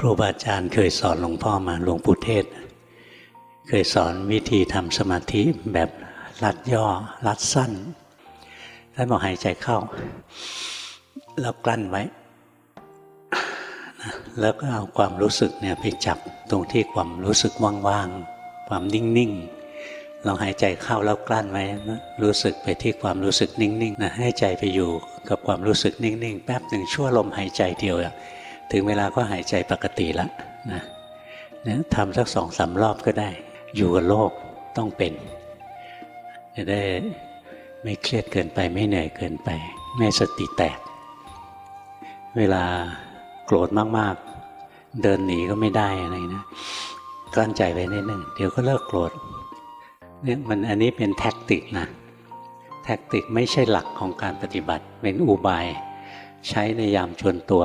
ครูบาอาจารย์เคยสอนหลวงพ่อมาหลวงปู่เทศ เคยสอนวิธีทำสมาธิแบบรัดย่อรัดสั้นท่านบอกหายใจเข้า แล้วกลั้นไว้ แล้วก็เอาความรู้สึกเนี่ยไปจับตรงที่ความรู้สึกว่างๆ ความนิ่งๆลองหายใจเข้าแล้วกลั้นไว้นะรู้สึกไปที่ความรู้สึกนิ่งๆนะให้ใจไปอยู่กับความรู้สึกนิ่งๆ แป๊บหนึ่งชั่วลมหายใจเดียวอะ ถึงเวลาก็หายใจปกติแล้วนะนี่ยทำสักสองสามรอบก็ได้ อยู่กับโลกต้องเป็น จะได้ไม่เครียดเกินไปไม่เหนื่อยเกินไป ไม่สติแตก เวลาโกรธมากๆ เดินหนีก็ไม่ได้อะไรนะกลั้นใจไว้นิดนึงเดี๋ยวก็เลิกโกรธเนี่ยมันอันนี้เป็นแท็กติกนะแท็กติกไม่ใช่หลักของการปฏิบัติ เป็นอุบาย ใช้ในยามชวนตัว